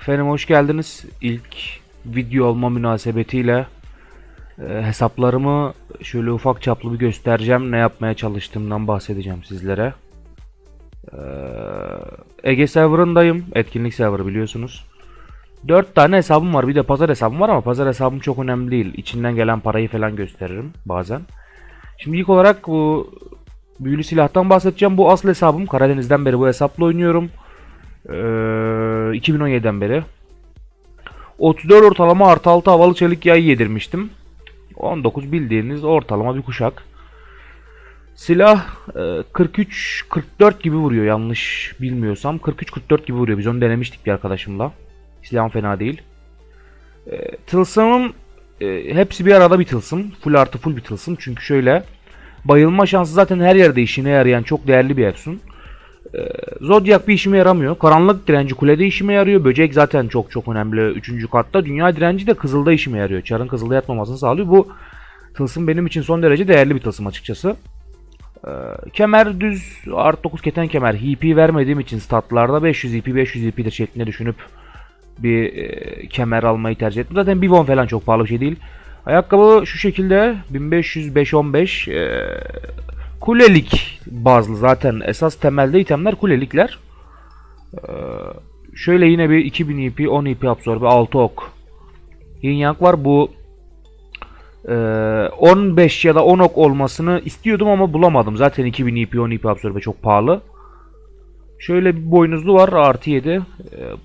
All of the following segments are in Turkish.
Efendim hoş geldiniz. İlk video olma münasebetiyle e, hesaplarımı şöyle ufak çaplı bir göstereceğim. Ne yapmaya çalıştığımdan bahsedeceğim sizlere. E, Ege serverındayım. Etkinlik serverı biliyorsunuz. 4 tane hesabım var. Bir de pazar hesabım var ama pazar hesabım çok önemli değil. İçinden gelen parayı falan gösteririm bazen. Şimdi ilk olarak bu büyülü silahtan bahsedeceğim. Bu asıl hesabım. Karadeniz'den beri bu hesapla oynuyorum. Ee, 2017'den beri. 34 ortalama artı 6 havalı çelik yay yedirmiştim. 19 bildiğiniz ortalama bir kuşak. Silah e, 43-44 gibi vuruyor yanlış bilmiyorsam. 43-44 gibi vuruyor. Biz onu denemiştik bir arkadaşımla. Silahım fena değil. E, tılsımım e, hepsi bir arada bir tılsım. Full artı full bir tılsım. Çünkü şöyle bayılma şansı zaten her yerde işine yarayan çok değerli bir efsun. Zodiac bir işime yaramıyor. Karanlık direnci kulede işime yarıyor. Böcek zaten çok çok önemli 3. katta. Dünya direnci de kızılda işime yarıyor. Çarın kızılda yatmamasını sağlıyor. Bu tılsım benim için son derece değerli bir tılsım açıkçası. Ee, kemer düz art 9 keten kemer. HP vermediğim için statlarda 500 EP 500 EP de şeklinde düşünüp bir e, kemer almayı tercih ettim. Zaten bir won falan çok pahalı bir şey değil. Ayakkabı şu şekilde 1500 515 e, kulelik bazlı zaten esas temelde itemler kulelikler. Ee, şöyle yine bir 2000 EP 10 EP absorbe 6 ok. Yin Yang var bu e, 15 ya da 10 ok olmasını istiyordum ama bulamadım. Zaten 2000 EP 10 EP absorbe çok pahalı. Şöyle bir boynuzlu var artı 7. Ee,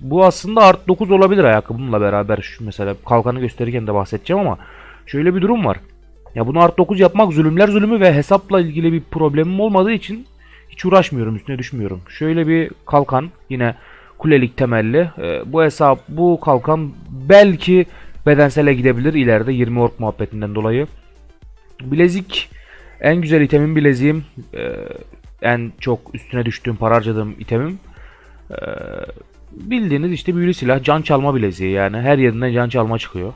bu aslında artı 9 olabilir ayakkabımla beraber. Şu mesela kalkanı gösterirken de bahsedeceğim ama şöyle bir durum var. Ya bunu art 9 yapmak zulümler zulümü ve hesapla ilgili bir problemim olmadığı için hiç uğraşmıyorum üstüne düşmüyorum. Şöyle bir kalkan yine kulelik temelli. Ee, bu hesap bu kalkan belki bedensele gidebilir ileride 20 ork muhabbetinden dolayı. Bilezik en güzel itemin bileziğim. Ee, en çok üstüne düştüğüm para harcadığım itemim. Ee, bildiğiniz işte büyülü silah can çalma bileziği yani her yerinden can çalma çıkıyor.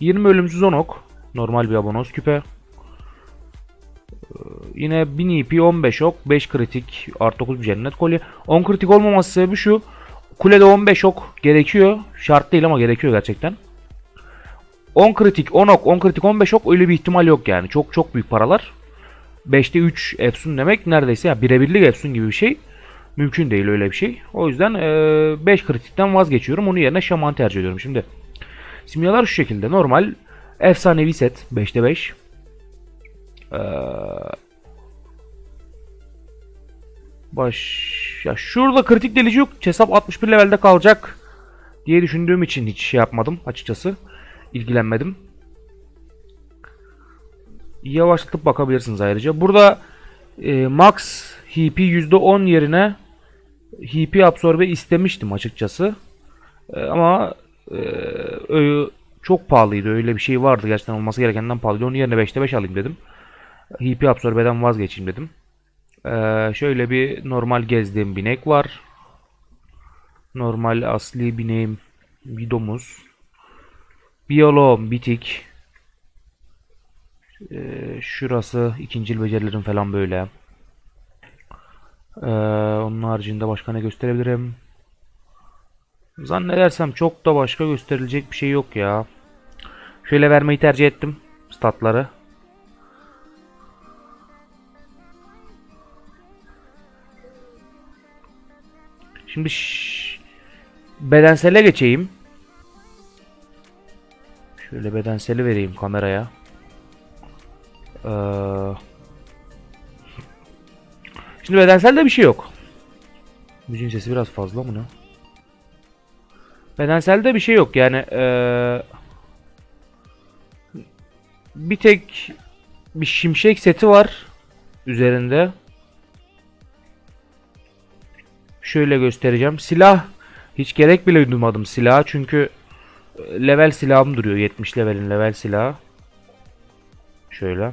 20 ölümsüz 10 ok. Normal bir abonos küpe. Ee, yine 1000 EP 15 ok 5 kritik artı 9 bir cennet kolye. 10 kritik olmaması sebebi şu. Kulede 15 ok gerekiyor. Şart değil ama gerekiyor gerçekten. 10 kritik 10 ok 10 kritik 15 ok öyle bir ihtimal yok yani. Çok çok büyük paralar. 5'te 3 efsun demek neredeyse ya birebirlik efsun gibi bir şey. Mümkün değil öyle bir şey. O yüzden 5 kritikten vazgeçiyorum. Onun yerine şaman tercih ediyorum. Şimdi simyalar şu şekilde. Normal Efsanevi set 5'te 5. Ee, baş ya şurada kritik delici yok. Hesap 61 levelde kalacak diye düşündüğüm için hiç şey yapmadım açıkçası. İlgilenmedim. Yavaşlatıp bakabilirsiniz ayrıca. Burada e, max HP %10 yerine HP absorbe istemiştim açıkçası. E, ama e, çok pahalıydı. Öyle bir şey vardı. Gerçekten olması gerekenden pahalıydı. Onun yerine 5'te 5 alayım dedim. HP absorbeden vazgeçeyim dedim. Ee, şöyle bir normal gezdiğim binek var. Normal asli bineğim bir domuz. Biyoloğum bitik. Ee, şurası ikincil becerilerim falan böyle. Ee, onun haricinde başka ne gösterebilirim? Zannedersem çok da başka gösterilecek bir şey yok ya. Şöyle vermeyi tercih ettim statları. Şimdi bedensele geçeyim. Şöyle bedenseli vereyim kameraya. Ee, şimdi bedenselde bir şey yok. Müziğin sesi biraz fazla mı ne? Bedenselde bir şey yok yani ee, bir tek bir şimşek seti var üzerinde. Şöyle göstereceğim. Silah hiç gerek bile duymadım silah çünkü level silahım duruyor 70 levelin level silahı. Şöyle.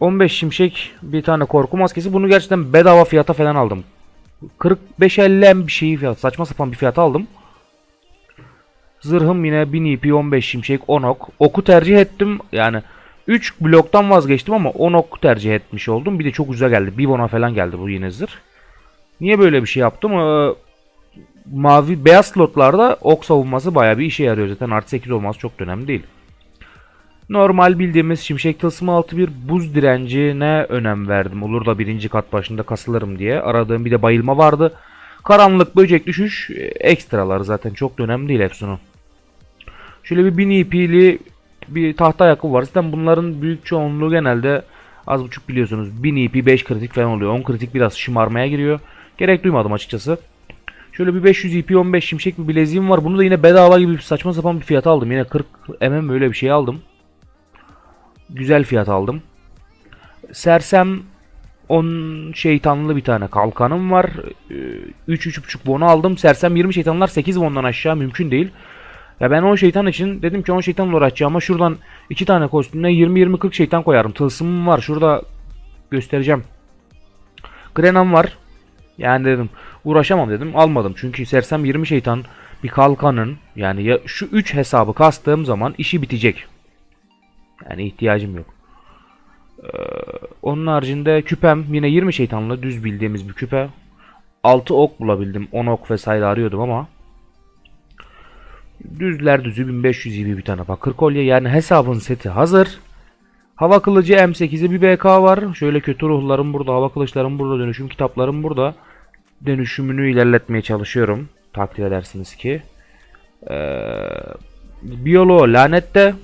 15 şimşek bir tane korku maskesi. Bunu gerçekten bedava fiyata falan aldım. 45-50 bir şeyi fiyat. Saçma sapan bir fiyata aldım. Zırhım yine 1000 EP 15 şimşek 10 ok. Oku tercih ettim. Yani 3 bloktan vazgeçtim ama 10 ok tercih etmiş oldum. Bir de çok güzel geldi. Bir bona falan geldi bu yine zırh. Niye böyle bir şey yaptım? Ee, mavi beyaz slotlarda ok savunması bayağı bir işe yarıyor zaten. Artı 8 olması çok önemli değil. Normal bildiğimiz şimşek tılsımı altı bir buz direncine önem verdim. Olur da birinci kat başında kasılırım diye. Aradığım bir de bayılma vardı. Karanlık böcek düşüş e, ekstraları zaten çok önemli değil Efsun'un. Şöyle bir 1000 ipili bir tahta ayakkabı var. Zaten bunların büyük çoğunluğu genelde az buçuk biliyorsunuz. 1000 ip 5 kritik falan oluyor. 10 kritik biraz şımarmaya giriyor. Gerek duymadım açıkçası. Şöyle bir 500 ip 15 şimşek bir bileziğim var. Bunu da yine bedava gibi saçma sapan bir fiyata aldım. Yine 40 mm böyle bir şey aldım. Güzel fiyat aldım. Sersem 10 şeytanlı bir tane kalkanım var. 3 3.5 bono aldım. Sersem 20 şeytanlar 8 bondan aşağı mümkün değil. Ya ben 10 şeytan için dedim ki 10 şeytanla uğraşacağım ama şuradan 2 tane kostümüne 20 20 40 şeytan koyarım. Tılsımım var. Şurada göstereceğim. Grenam var. Yani dedim uğraşamam dedim. Almadım. Çünkü sersem 20 şeytan bir kalkanın yani ya şu 3 hesabı kastığım zaman işi bitecek. Yani ihtiyacım yok. Ee, onun haricinde küpem yine 20 şeytanlı düz bildiğimiz bir küpe. 6 ok bulabildim. 10 ok vesaire arıyordum ama düzler düzü 1500 gibi bir tane bakır kolye. Yani hesabın seti hazır. Hava kılıcı M8'i bir BK var. Şöyle kötü ruhlarım burada, hava kılıçlarım burada, dönüşüm kitaplarım burada. Dönüşümünü ilerletmeye çalışıyorum. Takdir edersiniz ki. Ee, Biyolo lanette.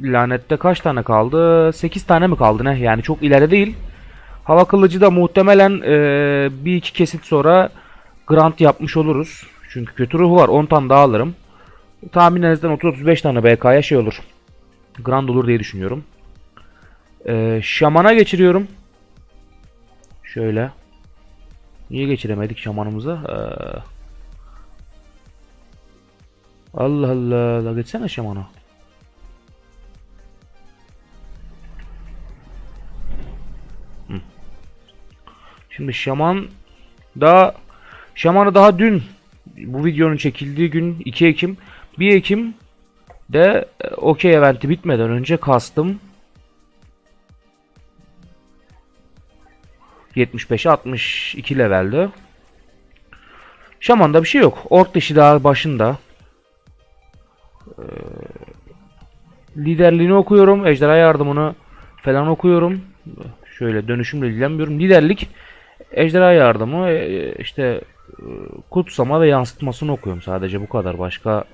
Lanette kaç tane kaldı? 8 tane mi kaldı ne? Yani çok ileri değil. Hava kılıcı da muhtemelen ee, bir iki kesit sonra grant yapmış oluruz. Çünkü kötü ruhu var. 10 tane daha alırım. Tahminlerinizden 30-35 tane BK'ya şey olur. Grand olur diye düşünüyorum. Ee, şamana geçiriyorum. Şöyle. Niye geçiremedik şamanımıza? Ee, Allah Allah. La geçsene şamana. Şimdi şaman da şamanı daha dün bu videonun çekildiği gün 2 Ekim 1 Ekim de e, okey eventi bitmeden önce kastım 75'e 62 levelde. Şaman'da bir şey yok. Ork dışı daha başında. Ee, liderliğini okuyorum. Ejderha yardımını falan okuyorum. Şöyle dönüşümle ilgilenmiyorum. Liderlik ejderha yardımı e, işte e, kutsama ve yansıtmasını okuyorum sadece bu kadar. Başka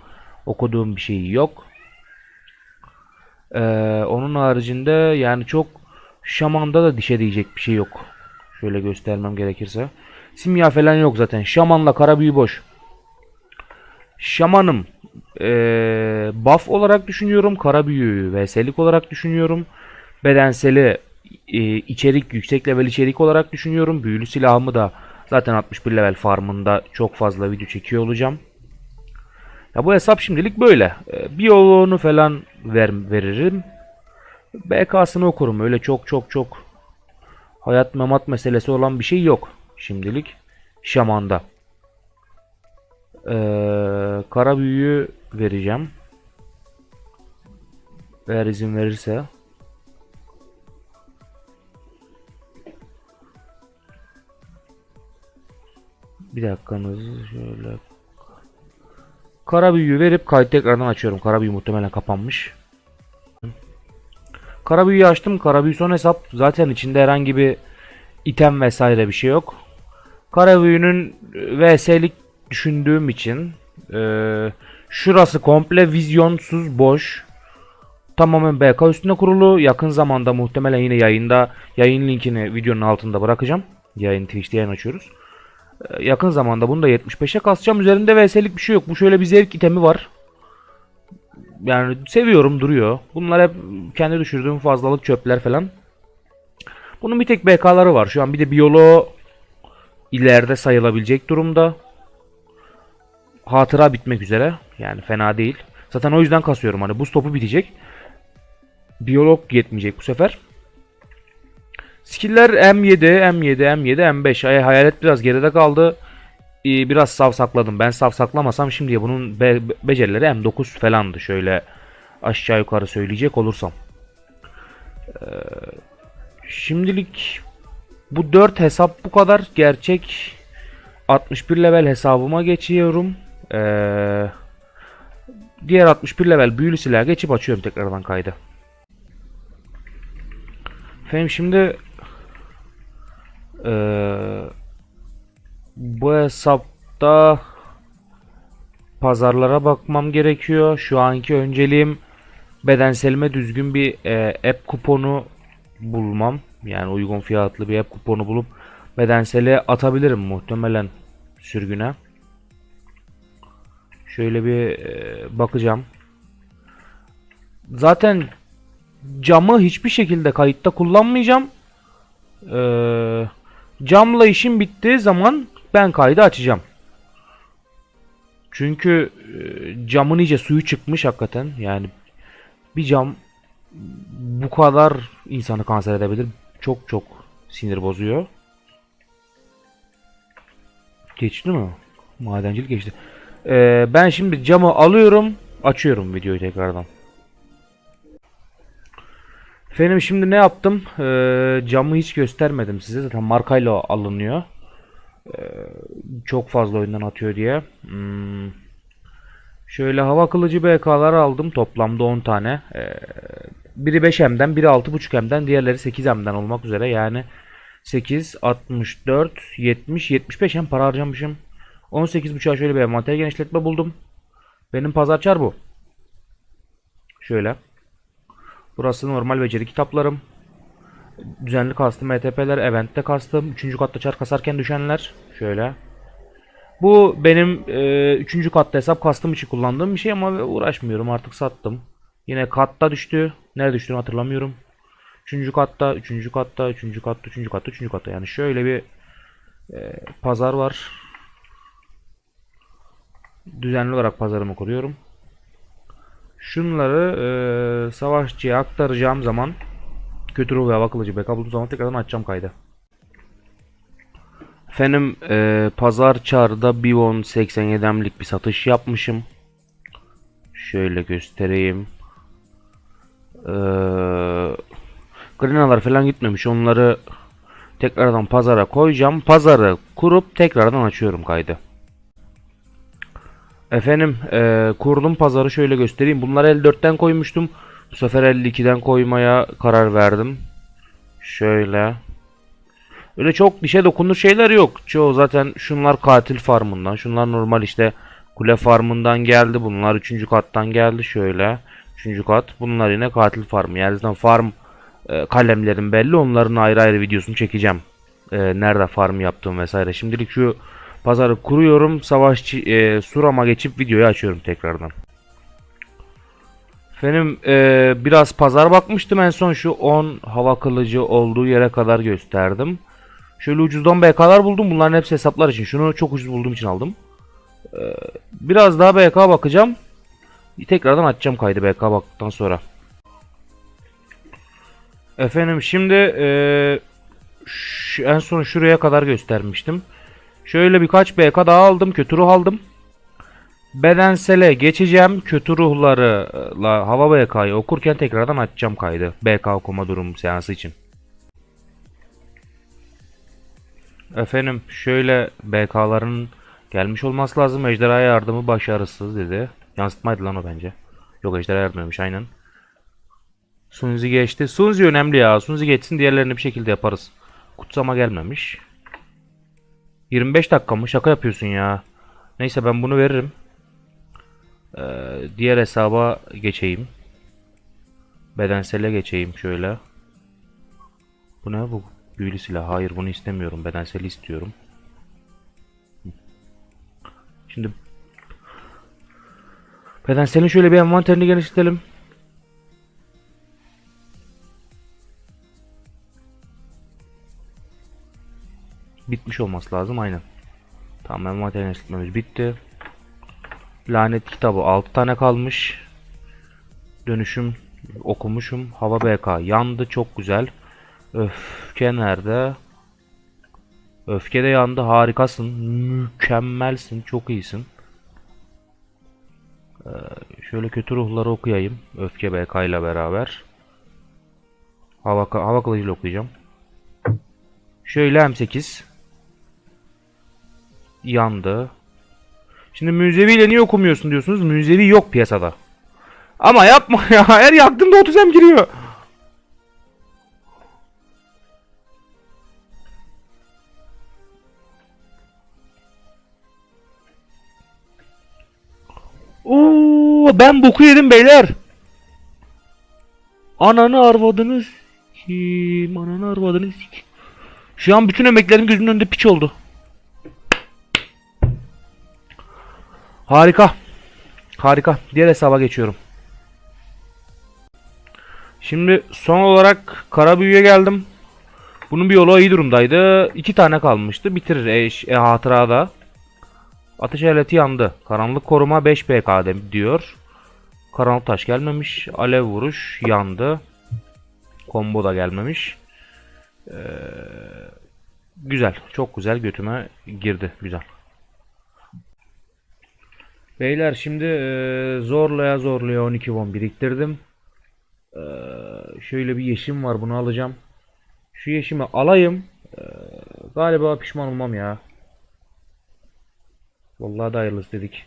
okuduğum bir şey yok. Ee, onun haricinde yani çok şamanda da dişe diyecek bir şey yok. Şöyle göstermem gerekirse. Simya falan yok zaten. Şamanla kara büyü boş. Şamanım ee, buff olarak düşünüyorum. Kara büyüyü VS'lik olarak düşünüyorum. Bedenseli e, içerik yüksek level içerik olarak düşünüyorum. Büyülü silahımı da zaten 61 level farmında çok fazla video çekiyor olacağım. Ya bu hesap şimdilik böyle. E, biyoloğunu falan ver, veririm. BK'sını okurum. Öyle çok çok çok hayat memat meselesi olan bir şey yok. Şimdilik şamanda. Ee, kara büyüyü vereceğim. Eğer izin verirse. Bir dakikanız şöyle Kara büyüyü verip kayıt tekrardan açıyorum. Kara büyü muhtemelen kapanmış. Kara büyüyü açtım. Kara büyü son hesap. Zaten içinde herhangi bir item vesaire bir şey yok. Kara büyünün VS'lik düşündüğüm için e, şurası komple vizyonsuz boş. Tamamen BK üstüne kurulu. Yakın zamanda muhtemelen yine yayında yayın linkini videonun altında bırakacağım. Yayın Twitch'te yayın açıyoruz. Ee, yakın zamanda bunu da 75'e kasacağım. Üzerinde VS'lik bir şey yok. Bu şöyle bir zevk itemi var. Yani seviyorum duruyor. Bunlar hep kendi düşürdüğüm fazlalık çöpler falan. Bunun bir tek BK'ları var. Şu an bir de biyolo ileride sayılabilecek durumda. Hatıra bitmek üzere. Yani fena değil. Zaten o yüzden kasıyorum. Hani bu stopu bitecek. Biyolog yetmeyecek bu sefer. Skill'ler M7, M7, M7, M5. Ay, hayalet biraz geride kaldı. Ee, biraz sav sakladım. Ben sav saklamasam şimdiye bunun be becerileri M9 falandı. Şöyle aşağı yukarı söyleyecek olursam. Ee, şimdilik Bu 4 hesap bu kadar. Gerçek 61 level hesabıma geçiyorum. Ee, diğer 61 level büyülü silaha geçip açıyorum tekrardan kaydı. Efendim şimdi ee, bu hesapta pazarlara bakmam gerekiyor. Şu anki önceliğim bedenselime düzgün bir e, app kuponu bulmam. Yani uygun fiyatlı bir app kuponu bulup bedensele atabilirim muhtemelen sürgüne. Şöyle bir e, bakacağım. Zaten camı hiçbir şekilde kayıtta kullanmayacağım. Ee, camla işim bittiği zaman ben kaydı açacağım. Çünkü e, camın iyice suyu çıkmış hakikaten. Yani bir cam bu kadar insanı kanser edebilir. Çok çok sinir bozuyor. Geçti mi? Madencilik geçti. Ee, ben şimdi camı alıyorum. Açıyorum videoyu tekrardan. Efendim şimdi ne yaptım? Ee, camı hiç göstermedim size. Zaten markayla alınıyor. Ee, çok fazla oyundan atıyor diye. Hmm. Şöyle hava kılıcı BK'lar aldım. Toplamda 10 tane. Ee, biri 5M'den, biri 6.5M'den, diğerleri 8M'den olmak üzere. Yani 8, 64, 70, 75 hem para harcamışım. 18.5'a şöyle bir envanter genişletme buldum. Benim pazar çar bu. Şöyle. Burası normal beceri kitaplarım. Düzenli kastım MTP'ler, eventte kastım. Üçüncü katta çar kasarken düşenler. Şöyle. Bu benim e, üçüncü katta hesap kastım için kullandığım bir şey ama uğraşmıyorum artık sattım. Yine katta düştü. Nerede düştüğünü hatırlamıyorum. Üçüncü katta, üçüncü katta, üçüncü katta, üçüncü katta, üçüncü katta. Yani şöyle bir e, pazar var. Düzenli olarak pazarımı kuruyorum. Şunları e, savaşçıya aktaracağım zaman kötü ruh ve hava backup bulduğum zaman tekrardan açacağım kaydı. Efendim e, pazar çarda Bivon 87 emlik bir satış yapmışım. Şöyle göstereyim. Eee Grinalar falan gitmemiş. Onları tekrardan pazara koyacağım. Pazarı kurup tekrardan açıyorum kaydı. Efendim eee, kurdum pazarı şöyle göstereyim. Bunları 54'ten koymuştum. Bu sefer 52'den koymaya karar verdim. Şöyle. Öyle çok dişe dokunur şeyler yok. Çoğu zaten şunlar katil farmından. Şunlar normal işte kule farmından geldi. Bunlar 3. kattan geldi şöyle. 3. kat. Bunlar yine katil farmı. Yani zaten farm e, kalemlerim belli. Onların ayrı ayrı videosunu çekeceğim. E, nerede farm yaptığım vesaire. Şimdilik şu pazarı kuruyorum. Savaşçı e, Suram'a geçip videoyu açıyorum tekrardan. Efendim e, biraz pazar bakmıştım en son şu 10 hava kılıcı olduğu yere kadar gösterdim. Şöyle ucuzdan BK'lar buldum. Bunların hepsi hesaplar için. Şunu çok ucuz bulduğum için aldım. E, biraz daha BK bakacağım. Tekrardan açacağım kaydı BK baktıktan sonra. Efendim şimdi eee, şu- en son şuraya kadar göstermiştim. Şöyle birkaç BK daha aldım. Kötü ruh aldım. Bedensele geçeceğim. Kötü ruhlarla hava BK'yı okurken tekrardan açacağım kaydı. BK okuma durum seansı için. Efendim şöyle BK'ların gelmiş olması lazım. Ejderha yardımı başarısız dedi. Yansıtmaydı lan o bence. Yok ejderha yardımıymış aynen. Sunzi geçti. Sunzi önemli ya. Sunzi geçsin diğerlerini bir şekilde yaparız. Kutsama gelmemiş. 25 dakika mı? Şaka yapıyorsun ya. Neyse ben bunu veririm. Ee, diğer hesaba geçeyim. Bedensele geçeyim şöyle. Bu ne bu? Büyülü silah. Hayır bunu istemiyorum. Bedenseli istiyorum. Şimdi Bedenselin şöyle bir envanterini genişletelim. Bitmiş olması lazım aynen. Tamam envanter genişletmemiz bitti. Lanet kitabı 6 tane kalmış. Dönüşüm okumuşum. Hava BK yandı çok güzel. Öfke nerede? Öfke de yandı harikasın. Mükemmelsin çok iyisin. Ee, şöyle kötü ruhları okuyayım. Öfke BK ile beraber. Hava, hava kılıcıyla okuyacağım. Şöyle M8. Yandı. Şimdi Münzevi ile niye okumuyorsun diyorsunuz. Münzevi yok piyasada. Ama yapma ya. Her yaktığımda 30 M giriyor. Oo, ben boku yedim beyler. Ananı arvadınız. Kim? Ananı arvadınız. Şu an bütün emeklerim gözümün önünde piç oldu. Harika. Harika. Diğer hesaba geçiyorum. Şimdi son olarak kara büyüye geldim. Bunun bir yolu iyi durumdaydı. İki tane kalmıştı. Bitirir eş, e, hatırada. Ateş aleti yandı. Karanlık koruma 5 PK diyor. Karanlık taş gelmemiş. Alev vuruş yandı. Combo da gelmemiş. Ee, güzel. Çok güzel götüme girdi. Güzel. Beyler şimdi e, zorlaya zorlaya 12 won biriktirdim. Ee, şöyle bir yeşim var bunu alacağım. Şu yeşimi alayım. Ee, galiba pişman olmam ya. Vallahi da hayırlısı dedik.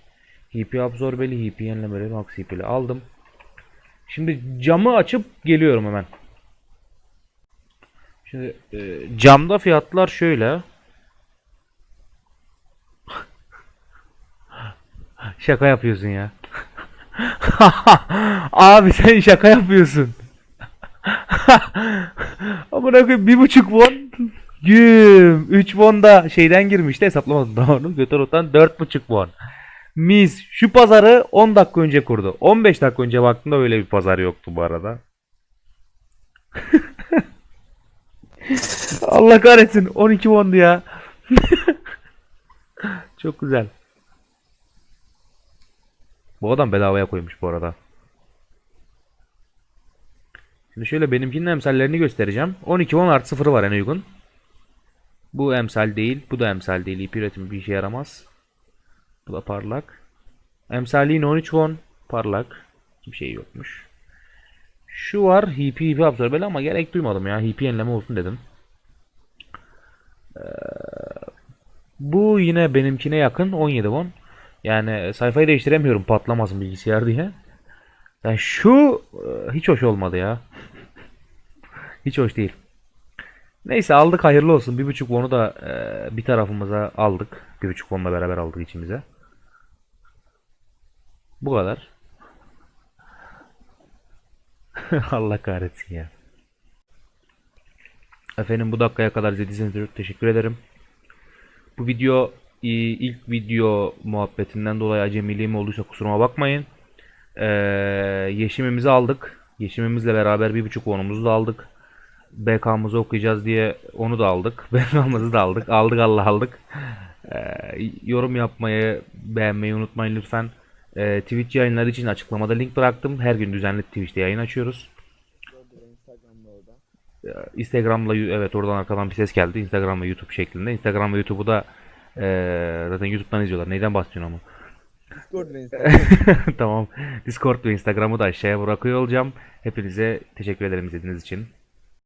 HP absorbeli, HP yenilemeli, max HP'li aldım. Şimdi camı açıp geliyorum hemen. Şimdi e, camda fiyatlar şöyle. Şaka yapıyorsun ya. Abi sen şaka yapıyorsun. Amına koyayım bir buçuk won. Güm. 3 won da şeyden girmişti hesaplamadım daha onu. Götorotan 4,5 won. Mis. Şu pazarı 10 dakika önce kurdu. 15 dakika önce baktığımda öyle bir pazar yoktu bu arada. Allah kahretsin. 12 wondu ya. Çok güzel. Bu adam bedavaya koymuş bu arada. Şimdi şöyle benimkinin emsallerini göstereceğim. 12 won artı 0 var en uygun. Bu emsal değil. Bu da emsal değil. İp üretimi bir işe yaramaz. Bu da parlak. Emsali yine 13 won. Parlak. Hiçbir şey yokmuş. Şu var. HP HP absorbeli ama gerek duymadım ya. HP yenileme olsun dedim. Ee, bu yine benimkine yakın 17 won. Yani sayfayı değiştiremiyorum patlamasın bilgisayar diye. Yani şu e, hiç hoş olmadı ya. hiç hoş değil. Neyse aldık hayırlı olsun. Bir buçuk won'u da e, bir tarafımıza aldık. Bir buçuk won'la beraber aldık içimize. Bu kadar. Allah kahretsin ya. Efendim bu dakikaya kadar izlediyseniz çok teşekkür ederim. Bu video ilk video muhabbetinden dolayı acemiliğim olduysa kusuruma bakmayın. Ee, yeşimimizi aldık. Yeşimimizle beraber bir buçuk wonumuzu da aldık. BK'mızı okuyacağız diye onu da aldık. BK'mızı da aldık. Aldık Allah aldık. Ee, yorum yapmayı, beğenmeyi unutmayın lütfen. Ee, Twitch yayınları için açıklamada link bıraktım. Her gün düzenli Twitch'te yayın açıyoruz. Ee, Instagram'la evet oradan arkadan bir ses geldi. Instagram ve YouTube şeklinde. Instagram ve YouTube'u da ee, zaten YouTube'dan izliyorlar. Neyden bahsediyorsun ama? Discord ve Instagram. tamam. Discord ve Instagram'ı da aşağıya bırakıyor olacağım. Hepinize teşekkür ederim izlediğiniz için.